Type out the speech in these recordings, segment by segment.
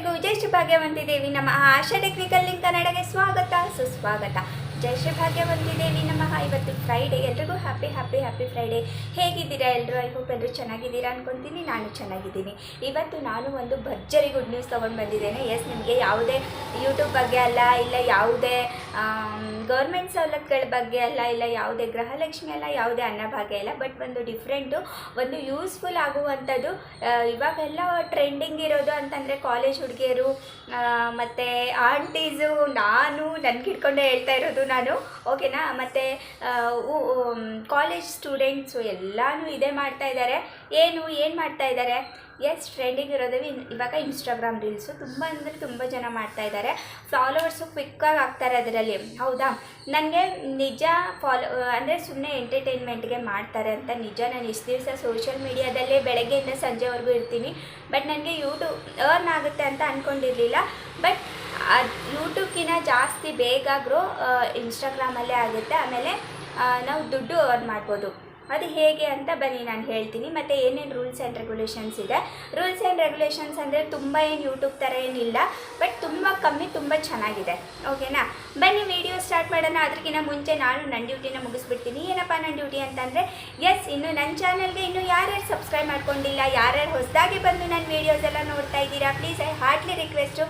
ಎಲ್ರಿಗೂ ಜೈ ಶ್ರೀ ನಮ್ಮ ಆಶಾ technical link ಕನ್ನಡಗೆ ಸ್ವಾಗತ. ಸುಸ್ವಾಗತ. ಜೈ ಶ್ರೀ ಭಾಗ್ಯವಂತಿ ದೇವಿ ನಮಃ ಇವತ್ತು ಫ್ರೈಡೇ ಎಲ್ರಿಗೂ ಹ್ಯಾಪಿ ಹ್ಯಾಪಿ ಹ್ಯಾಪಿ ಫ್ರೈಡೇ ಹೇಗಿದ್ದೀರಾ ಎಲ್ಲರೂ ಐ ಹೋಪ್ ಎಲ್ಲರೂ ಚೆನ್ನಾಗಿದ್ದೀರಾ ಅನ್ಕೊತೀನಿ. ನಾನು ಚೆನ್ನಾಗಿದ್ದೀನಿ. ಇವತ್ತು ನಾನು ಒಂದು ಭರ್ಜರಿ ಗುಡ್ ನ್ಯೂಸ್ ತೊಗೊಂಡು ಬಂದಿದ್ದೇನೆ. ಎಸ್ ನಿಮಗೆ ಯಾವುದೇ ಯೂಟ್ಯೂಬ್ ಬಗ್ಗೆ ಅಲ್ಲ, ಇಲ್ಲ ಯಾವುದೇ ಗೌರ್ಮೆಂಟ್ ಸವಲತ್ತುಗಳ ಬಗ್ಗೆ ಅಲ್ಲ, ಇಲ್ಲ ಯಾವುದೇ ಗೃಹಲಕ್ಷ್ಮಿ ಅಲ್ಲ, ಯಾವುದೇ ಅನ್ನಭಾಗ್ಯ ಇಲ್ಲ. ಬಟ್ ಒಂದು ಡಿಫ್ರೆಂಟು ಒಂದು ಯೂಸ್ಫುಲ್ ಆಗುವಂಥದ್ದು ಇವಾಗೆಲ್ಲ ಟ್ರೆಂಡಿಂಗ್ ಇರೋದು ಅಂತಂದರೆ ಕಾಲೇಜ್ ಹುಡುಗಿಯರು ಮತ್ತು ಆಂಟೀಸು ನಾನು ನನ್ಗೆ ಹಿಡ್ಕೊಂಡೇ ಹೇಳ್ತಾ ಇರೋದು ನಾನು. ಓಕೆನಾ ಮತ್ತು ಕಾಲೇಜ್ ಸ್ಟೂಡೆಂಟ್ಸು ಎಲ್ಲನೂ ಇದೇ ಮಾಡ್ತಾ ಇದ್ದಾರೆ ಏನು ಏನು ಮಾಡ್ತಾ ಇದ್ದಾರೆ ಎಸ್ ಟ್ರೆಂಡಿಂಗ್ ಇರೋದು ಇವಾಗ ಇನ್ಸ್ಟಾಗ್ರಾಮ್ ರೀಲ್ಸು ತುಂಬ ಅಂದರೆ ತುಂಬ ಜನ ಮಾಡ್ತಾ ಇದ್ದಾರೆ ಫಾಲೋವರ್ಸು ಕ್ವಿಕ್ಕಾಗಿ ಆಗ್ತಾರೆ ಅದರಲ್ಲಿ. ಹೌದಾ? ನನಗೆ ನಿಜ ಫಾಲೋ ಅಂದರೆ ಸುಮ್ಮನೆ ಎಂಟರ್ಟೈನ್ಮೆಂಟ್ಗೆ ಮಾಡ್ತಾರೆ ಅಂತ ನಿಜ. ನಾನು ಇಷ್ಟು ದಿವಸ ಸೋಷಿಯಲ್ ಮೀಡಿಯಾದಲ್ಲೇ ಬೆಳಗ್ಗೆಯಿಂದ ಸಂಜೆವರೆಗೂ ಇರ್ತೀನಿ. ಬಟ್ ನನಗೆ ಯೂಟ್ಯೂಬ್ ಅರ್ನ್ ಆಗುತ್ತೆ ಅಂತ ಅಂದ್ಕೊಂಡಿರಲಿಲ್ಲ ಬಟ್ ಅದು ಯೂಟ್ಯೂಬ್ಗಿಂತ ಜಾಸ್ತಿ ಬೇಗ ಗ್ರೋ ಇನ್ಸ್ಟಾಗ್ರಾಮಲ್ಲೇ ಆಗುತ್ತೆ. ಆಮೇಲೆ ನಾವು ದುಡ್ಡು ಅರ್ನ್ ಮಾಡ್ಬೋದು. ಅದು ಹೇಗೆ ಅಂತ ಬನ್ನಿ, ನಾನು ಹೇಳ್ತೀನಿ. ಮತ್ತು ಏನೇನು ರೂಲ್ಸ್ ಆ್ಯಂಡ್ ರೆಗ್ಯುಲೇಷನ್ಸ್ ಇದೆ? ರೂಲ್ಸ್ ಆ್ಯಂಡ್ ರೆಗ್ಯುಲೇಷನ್ಸ್ ಅಂದರೆ ತುಂಬ ಏನು ಯೂಟ್ಯೂಬ್ ಥರ ಏನಿಲ್ಲ ಬಟ್ ತುಂಬ ಕಮ್ಮಿ, ತುಂಬ ಚೆನ್ನಾಗಿದೆ. ಓಕೆನಾ ಬನ್ನಿ ವಿಡಿಯೋ ಸ್ಟಾರ್ಟ್ ಮಾಡೋಣ. ಅದಕ್ಕಿಂತ ಮುಂಚೆ ನಾನು ನನ್ನ ಡ್ಯೂಟಿನ ಮುಗಿಸ್ಬಿಡ್ತೀನಿ. ಏನಪ್ಪ ನನ್ನ ಡ್ಯೂಟಿ ಅಂತಂದರೆ ಎಸ್ ಇನ್ನು ನನ್ನ ಚಾನಲ್ಗೆ ಇನ್ನು ಯಾರ್ಯಾರು ಸಬ್ಸ್ಕ್ರೈಬ್ ಮಾಡ್ಕೊಂಡಿಲ್ಲ, ಯಾರ್ಯಾರು ಹೊಸದಾಗಿ ಬಂದು ನನ್ನ ವೀಡಿಯೋಸ್ ಎಲ್ಲ ನೋಡ್ತಾ ಇದ್ದೀರಾ ಪ್ಲೀಸ್ ಐ ಹಾರ್ಟ್ಲಿ ರಿಕ್ವೆಸ್ಟು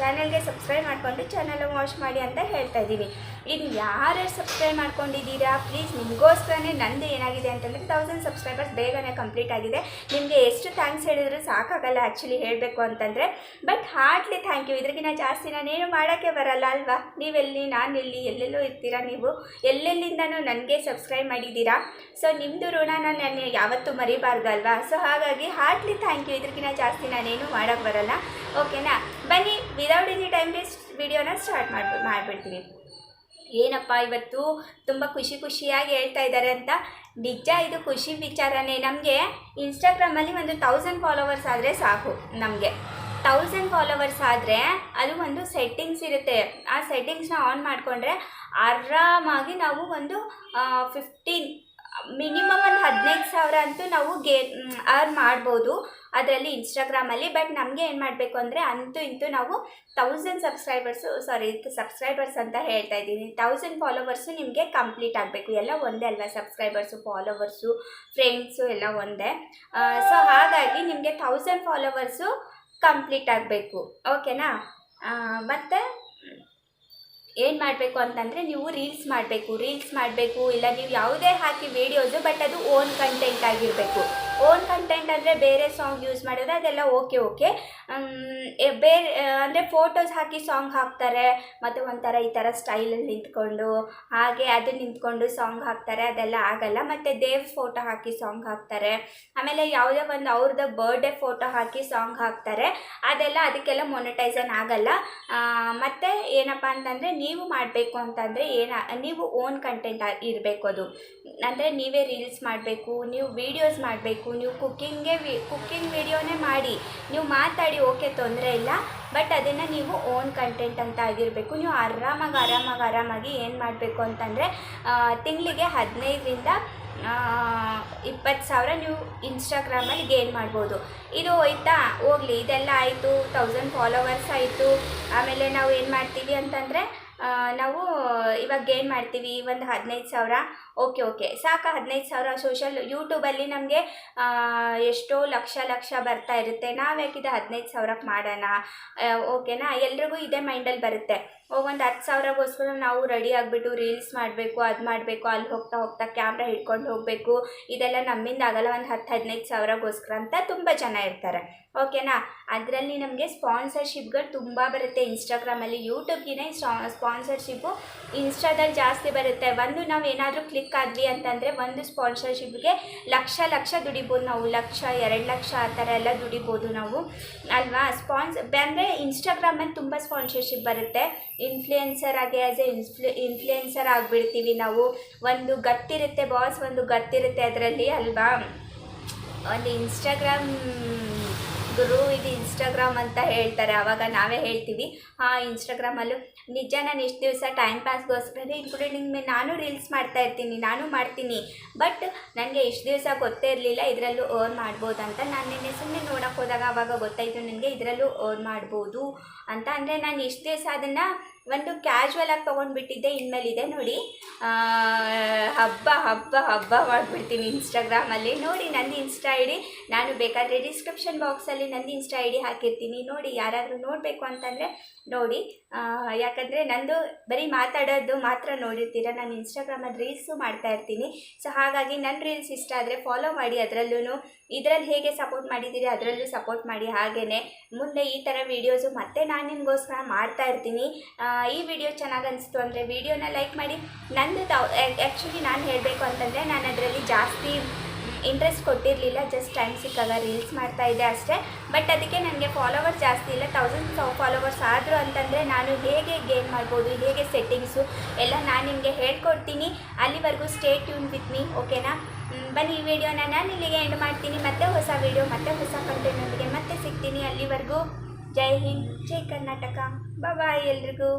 ಚಾನಲ್ಗೆ ಸಬ್ಸ್ಕ್ರೈಬ್ ಮಾಡಿಕೊಂಡು ಚಾನಲ್ ವಾಚ್ ಮಾಡಿ ಅಂತ ಹೇಳ್ತಾ ಇದ್ದೀನಿ. ಇನ್ನು ಯಾರ್ಯಾರು ಸಬ್ಸ್ಕ್ರೈಬ್ ಮಾಡ್ಕೊಂಡಿದ್ದೀರಾ ಪ್ಲೀಸ್ ನಿಮಗೋಸ್ಕರನೇ ನಂದು ಏನಾಗಿದೆ ಅಂತಂದರೆ ತೌಸಂಡ್ ಸಬ್ಸ್ಕ್ರೈಬರ್ಸ್ ಬೇಗನೆ ಕಂಪ್ಲೀಟ್ ಆಗಿದೆ. ನಿಮಗೆ ಎಷ್ಟು ಥ್ಯಾಂಕ್ಸ್ ಹೇಳಿದ್ರು ಸಾಕಾಗಲ್ಲ ಆ್ಯಕ್ಚುಲಿ ಹೇಳಬೇಕು ಅಂತಂದರೆ. ಬಟ್ ಹಾರ್ಟ್ಲಿ ಥ್ಯಾಂಕ್ ಯು ಇದ್ರಿಗಿನ ಜಾಸ್ತಿ ನಾನೇನು ಮಾಡೋಕ್ಕೆ ಬರಲ್ಲ ಅಲ್ವಾ? ನೀವೆಲ್ಲಿ ನಾನು ಎಲ್ಲಿ ಎಲ್ಲೆಲ್ಲೋ ಇರ್ತೀರಾ ನೀವು? ಎಲ್ಲೆಲ್ಲಿಂದನೂ ನನಗೆ ಸಬ್ಸ್ಕ್ರೈಬ್ ಮಾಡಿದ್ದೀರಾ? ಸೊ ನಿಮ್ಮದು ಋಣ ನಾನು ಯಾವತ್ತೂ ಮರಿಬಾರ್ದು ಅಲ್ವಾ? ಸೊ ಹಾಗಾಗಿ ಹಾರ್ಟ್ಲಿ ಥ್ಯಾಂಕ್ ಯು ಇದ್ರಿಗಿನ ಜಾಸ್ತಿ ನಾನೇನು ಮಾಡೋಕ್ಕೆ ಬರಲ್ಲ. ಓಕೆನಾ ಬನ್ನಿ ವಿದೌಟ್ ಎನಿ ಟೈಮ್ ವೇಸ್ಟ್ ವಿಡಿಯೋನ ಸ್ಟಾರ್ಟ್ ಮಾಡಿ, ಮಾಡಿಬಿಡ್ತೀನಿ. ಏನಪ್ಪ ಇವತ್ತು ತುಂಬ ಖುಷಿ ಖುಷಿಯಾಗಿ ಹೇಳ್ತಾ ಇದ್ದಾರೆ ಅಂತ. ನಿಜ ಇದು ಖುಷಿ ವಿಚಾರನೇ. ನಮಗೆ ಇನ್ಸ್ಟಾಗ್ರಾಮಲ್ಲಿ ಒಂದು ತೌಸಂಡ್ ಫಾಲೋವರ್ಸ್ ಆದರೆ ಸಾಕು ನಮಗೆ. ತೌಸಂಡ್ ಫಾಲೋವರ್ಸ್ ಆದರೆ ಅದು ಒಂದು ಸೆಟ್ಟಿಂಗ್ಸ್ ಇರುತ್ತೆ. ಆ ಸೆಟ್ಟಿಂಗ್ಸ್ನ ಆನ್ ಮಾಡಿಕೊಂಡ್ರೆ ಆರಾಮಾಗಿ ನಾವು ಒಂದು ಫಿಫ್ಟೀನ್ ಮಿನಿಮಮ್ ಒಂದು ಹದಿನೈದು ಸಾವಿರ ಅಂತೂ ನಾವು ಗೇ ಅರ್ನ್ ಮಾಡ್ಬೋದು ಅದರಲ್ಲಿ ಇನ್ಸ್ಟಾಗ್ರಾಮಲ್ಲಿ ಬಟ್ ನಮಗೆ ಏನು ಮಾಡಬೇಕು ಅಂದರೆ ಅಂತೂ ಇಂತೂ ನಾವು ತೌಸಂಡ್ ಸಬ್ಸ್ಕ್ರೈಬರ್ಸು ಸಾರಿ ಸಬ್ಸ್ಕ್ರೈಬರ್ಸ್ ಅಂತ ಹೇಳ್ತಾ ಇದ್ದೀನಿ. ತೌಸಂಡ್ ಫಾಲೋವರ್ಸು ನಿಮಗೆ ಕಂಪ್ಲೀಟ್ ಆಗಬೇಕು. ಎಲ್ಲ ಒಂದೇ ಅಲ್ವಾ ಸಬ್ಸ್ಕ್ರೈಬರ್ಸು ಫಾಲೋವರ್ಸು ಫ್ರೆಂಡ್ಸು ಎಲ್ಲ ಒಂದೇ. ಸೊ ಹಾಗಾಗಿ ನಿಮಗೆ ತೌಸಂಡ್ ಫಾಲೋವರ್ಸು ಕಂಪ್ಲೀಟ್ ಆಗಬೇಕು. ಓಕೆನಾ ಮತ್ತು? ಏನು ಮಾಡಬೇಕು ಅಂತಂದರೆ ನೀವು ರೀಲ್ಸ್ ಮಾಡಬೇಕು ರೀಲ್ಸ್ ಮಾಡಬೇಕು, ಇಲ್ಲ ನೀವು ಯಾವುದೇ ಹಾಕಿ ವೀಡಿಯೋಸು ಬಟ್ ಅದು ಓನ್ ಕಂಟೆಂಟ್ ಆಗಿರಬೇಕು. ಓನ್ ಕಂಟೆಂಟ್ ಅಂದರೆ ಬೇರೆ ಸಾಂಗ್ ಯೂಸ್ ಮಾಡೋದು ಅದೆಲ್ಲ ಓಕೆ ಓಕೆ ಬೇರೆ ಅಂದರೆ ಫೋಟೋಸ್ ಹಾಕಿ ಸಾಂಗ್ ಹಾಕ್ತಾರೆ, ಮತ್ತು ಒಂಥರ ಈ ಥರ ಸ್ಟೈಲಲ್ಲಿ ನಿಂತ್ಕೊಂಡು, ಹಾಗೆ ಅದು ನಿಂತ್ಕೊಂಡು ಸಾಂಗ್ ಹಾಕ್ತಾರೆ, ಅದೆಲ್ಲ ಆಗಲ್ಲ. ಮತ್ತು ದೇವ್ ಫೋಟೋ ಹಾಕಿ ಸಾಂಗ್ ಹಾಕ್ತಾರೆ. ಆಮೇಲೆ ಯಾವುದೇ ಒಂದು ಅವ್ರದ್ದು ಬರ್ಡೇ ಫೋಟೋ ಹಾಕಿ ಸಾಂಗ್ ಹಾಕ್ತಾರೆ. ಅದೆಲ್ಲ ಅದಕ್ಕೆಲ್ಲ ಮೊನಿಟೈಸನ್ ಆಗಲ್ಲ. ಮತ್ತು ಮತ್ತೆ ಏನಪ್ಪ ಅಂತಂದರೆ ನೀವು ಮಾಡಬೇಕು ಅಂತಂದರೆ ಏನ, ನೀವು ಓನ್ ಕಂಟೆಂಟ್ ಇರಬೇಕು ಅದು. ಅಂದರೆ ನೀವೇ ರೀಲ್ಸ್ ಮಾಡಬೇಕು, ನೀವು ವೀಡಿಯೋಸ್ ಮಾಡಬೇಕು ನೀವು ಕುಕ್ಕಿಂಗೇ ವಿ, ಕುಕ್ಕಿಂಗ್ ವೀಡಿಯೋನೇ ಮಾಡಿ. ನೀವು ಮಾತಾಡಿ, ಓಕೆ, ತೊಂದರೆ ಇಲ್ಲ. ಬಟ್ ಅದನ್ನು ನೀವು ಓನ್ ಕಂಟೆಂಟ್ ಅಂತ ಆಗಿರಬೇಕು. ನೀವು ಆರಾಮಾಗಿ ಆರಾಮಾಗಿ ಆರಾಮಾಗಿ ಏನು ಮಾಡಬೇಕು ಅಂತಂದರೆ ತಿಂಗಳಿಗೆ ಹದಿನೈದರಿಂದ ಇಪ್ಪತ್ತು ಸಾವಿರ ನೀವು ಇನ್ಸ್ಟಾಗ್ರಾಮಲ್ಲಿ ಗೇನ್ ಮಾಡ್ಬೋದು. ಇದು ಹೋಯ್ತಾ ಹೋಗಲಿ, ಇದೆಲ್ಲ ಆಯಿತು. ತೌಸಂಡ್ ಫಾಲೋವರ್ಸ್ ಆಯಿತು. ಆಮೇಲೆ ನಾವು ಏನು ಮಾಡ್ತೀವಿ ಅಂತಂದರೆ ನಾವು ಇವಾಗ ಗೇನ್ ಮಾಡ್ತೀವಿ, ಒಂದು ಹದಿನೈದು ಸಾವಿರ. ಓಕೆ ಓಕೆ ಸಾಕು ಹದಿನೈದು ಸಾವಿರ ಸೋಷಲ್ ಯೂಟ್ಯೂಬಲ್ಲಿ ನಮಗೆ ಎಷ್ಟೋ ಲಕ್ಷ ಲಕ್ಷ ಬರ್ತಾ ಇರುತ್ತೆ. ನಾವು ಯಾಕಿದೆ ಹದಿನೈದು ಸಾವಿರಕ್ಕೆ ಮಾಡೋಣ? ಓಕೆನಾ ಎಲ್ರಿಗೂ ಇದೇ ಮೈಂಡಲ್ಲಿ ಬರುತ್ತೆ. ಒಂದು ಹತ್ತು ಸಾವಿರಗೋಸ್ಕರ ನಾವು ರೆಡಿ ಆಗಿಬಿಟ್ಟು ರೀಲ್ಸ್ ಮಾಡಬೇಕು, ಅದು ಮಾಡಬೇಕು ಅಲ್ಲಿ ಹೋಗ್ತಾ ಹೋಗ್ತಾ ಕ್ಯಾಮ್ರಾ ಹಿಡ್ಕೊಂಡು ಹೋಗಬೇಕು. ಇದೆಲ್ಲ ನಮ್ಮಿಂದ ಆಗಲ್ಲ, ಒಂದು ಹತ್ತು ಹದಿನೈದು ಸಾವಿರಗೋಸ್ಕರ ಅಂತ ತುಂಬ ಜನ ಇರ್ತಾರೆ. ಓಕೆನಾ ಅದರಲ್ಲಿ ನಮಗೆ ಸ್ಪಾನ್ಸರ್ಶಿಪ್ಗಳು ತುಂಬ ಬರುತ್ತೆ. ಇನ್ಸ್ಟಾಗ್ರಾಮಲ್ಲಿ ಯೂಟ್ಯೂಬ್ಗಿನೇ ಸ್ಪಾನ್ಸರ್ಶಿಪ್ಪು ಇನ್ಸ್ಟಾದಲ್ಲಿ ಜಾಸ್ತಿ ಬರುತ್ತೆ. ಒಂದು ನಾವು ಏನಾದರೂ ಕ್ಲಿಕ್ ಆದ್ವಿ ಅಂತಂದರೆ ಒಂದು ಸ್ಪಾನ್ಸರ್ಶಿಪ್ಗೆ ಲಕ್ಷ ಲಕ್ಷ ದುಡಿಬೋದು ನಾವು. ಲಕ್ಷ, ಎರಡು ಲಕ್ಷ ಆ ಥರ ಎಲ್ಲ ದುಡಿಬೋದು ನಾವು. ಅಲ್ವಾ? ಸ್ಪಾನ್ಸ್ ಅಂದರೆ ಇನ್ಸ್ಟಾಗ್ರಾಮಲ್ಲಿ ತುಂಬ ಸ್ಪಾನ್ಸರ್ಶಿಪ್ ಬರುತ್ತೆ. ಇನ್ಫ್ಲುಯೆನ್ಸರ್ ಆಗಿ ಆ್ಯಸ್ ಎ ಇನ್ಫ್ಲು ಇನ್ಫ್ಲುಯೆನ್ಸರ್ ಆಗಿಬಿಡ್ತೀವಿ ನಾವು. ಒಂದು ಗತ್ತಿರುತ್ತೆ ಬಾಸ್ ಒಂದು ಗತ್ತಿರುತ್ತೆ ಅದರಲ್ಲಿ, ಅಲ್ವಾ? ಒಂದು ಇನ್ಸ್ಟಾಗ್ರಾಮ್ ಗುರು ಇದು ಇನ್ಸ್ಟಾಗ್ರಾಮ್ ಅಂತ ಹೇಳ್ತಾರೆ ಆವಾಗ ನಾವೇ ಹೇಳ್ತೀವಿ. ಹಾಂ ಇನ್ಸ್ಟಾಗ್ರಾಮಲ್ಲೂ ನಿಜ ನಾನು ಇಷ್ಟು ದಿವಸ ಟೈಮ್ ಪಾಸ್ಗೋಸ್ಕರ ಇನ್ಕ್ಲೂಡಿಂಗ್ ನಾನು ರೀಲ್ಸ್ ಮಾಡ್ತಾ ಇರ್ತೀನಿ, ನಾನು ಮಾಡ್ತೀನಿ. ಬಟ್ ನನಗೆ ಇಷ್ಟು ದಿವಸ ಗೊತ್ತೇ ಇರಲಿಲ್ಲ, ಇದರಲ್ಲೂ ಅರ್ನ್ ಮಾಡ್ಬೋದು ಅಂತ ನಾನು ನಿನ್ನೆ ಸುಮ್ಮನೆ ನೋಡೋಕೆ ಹೋದಾಗ ಆವಾಗ ಗೊತ್ತಾಯಿತು, ನನಗೆ ಇದರಲ್ಲೂ ಅರ್ನ್ ಮಾಡ್ಬೋದು ಅಂತ. ಅಂದರೆ ನಾನು ಇಷ್ಟು ದಿವಸ ಅದನ್ನು ಒಂದು ಕ್ಯಾಶುವಲ್ ಆಗಿ ತೊಗೊಂಡ್ಬಿಟ್ಟಿದ್ದೆ, ಇನ್ಮೇಲಿದೆ ನೋಡಿ. ಹಬ್ಬ ಹಬ್ಬ ಹಬ್ಬ ಮಾಡಿಬಿಡ್ತೀನಿ ಇನ್ಸ್ಟಾಗ್ರಾಮಲ್ಲಿ ನೋಡಿ ನಂದು ಇನ್ಸ್ಟಾ ಐ ಡಿ ನಾನು ಬೇಕಾದರೆ ಡಿಸ್ಕ್ರಿಪ್ಷನ್ ಬಾಕ್ಸಲ್ಲಿ ನಂದು ಇನ್ಸ್ಟಾ ಐ ಡಿ ಹಾಕಿರ್ತೀನಿ. ನೋಡಿ ಯಾರಾದರೂ ನೋಡಬೇಕು ಅಂತಂದರೆ ನೋಡಿ. ಯಾಕಂದರೆ ನಂದು ಬರೀ ಮಾತಾಡೋದು ಮಾತ್ರ ನೋಡಿರ್ತೀರ. ನಾನು ಇನ್ಸ್ಟಾಗ್ರಾಮಲ್ಲಿ ರೀಲ್ಸು ಮಾಡ್ತಾ ಇರ್ತೀನಿ. ಸೊ ಹಾಗಾಗಿ ನನ್ನ ರೀಲ್ಸ್ ಇಷ್ಟ ಆದರೆ ಫಾಲೋ ಮಾಡಿ. ಅದರಲ್ಲೂ ಇದರಲ್ಲಿ ಹೇಗೆ ಸಪೋರ್ಟ್ ಮಾಡಿದ್ದೀರಿ ಅದರಲ್ಲೂ ಸಪೋರ್ಟ್ ಮಾಡಿ. ಹಾಗೆಯೇ ಮುಂದೆ ಈ ಥರ ವೀಡಿಯೋಸು ಮತ್ತೆ ನಾನು ನಿಮಗೋಸ್ಕರ ಮಾಡ್ತಾ ಇರ್ತೀನಿ. ಈ ವಿಡಿಯೋ ಚೆನ್ನಾಗಿ ಅನಿಸ್ತು ಅಂದರೆ ವಿಡಿಯೋನ ಲೈಕ್ ಮಾಡಿ. ನಂದು ತಾವ್ ಆ್ಯಕ್ಚುಲಿ ನಾನು ಹೇಳಬೇಕು ಅಂತಂದರೆ ನಾನು ಅದರಲ್ಲಿ ಜಾಸ್ತಿ ಇಂಟ್ರೆಸ್ಟ್ ಕೊಟ್ಟಿರಲಿಲ್ಲ ಜಸ್ಟ್ ಟೈಮ್ ಸಿಕ್ಕಾಗ ರೀಲ್ಸ್ ಮಾಡ್ತಾ ಇದ್ದೆ ಅಷ್ಟೇ. ಬಟ್ ಅದಕ್ಕೆ ನನಗೆ ಫಾಲೋವರ್ಸ್ ಜಾಸ್ತಿ ಇಲ್ಲ ತೌಸಂಡ್ ಫಾಲೋವರ್ಸ್ ಆದರೂ ಅಂತಂದರೆ ನಾನು ಹೇಗೆ ಗೇನ್ ಮಾಡ್ಬೋದು, ಹೇಗೆ ಸೆಟ್ಟಿಂಗ್ಸು ಎಲ್ಲ ನಾನು ನಿಮಗೆ ಹೇಳ್ಕೊಡ್ತೀನಿ. ಅಲ್ಲಿವರೆಗೂ ಸ್ಟೇ ಟ್ಯೂನ್ ವಿತ್ ಮೀ ಓಕೆನಾ ಬನ್ನಿ ಈ ವಿಡಿಯೋನ ನಾನು ಇಲ್ಲಿಗೆ ಎಂಡ್ ಮಾಡ್ತೀನಿ. ಮತ್ತೆ ಹೊಸ ವಿಡಿಯೋ ಮತ್ತೆ ಹೊಸ ಕಂಟೆಂಟ್ನೊಂದಿಗೆ ಮತ್ತೆ ಸಿಗ್ತೀನಿ ಅಲ್ಲಿವರೆಗೂ. ಜೈ ಹಿಂದ್ ಜೈ ಕರ್ನಾಟಕ. ಬಾಯ್ ಎಲ್ರಿಗೂ.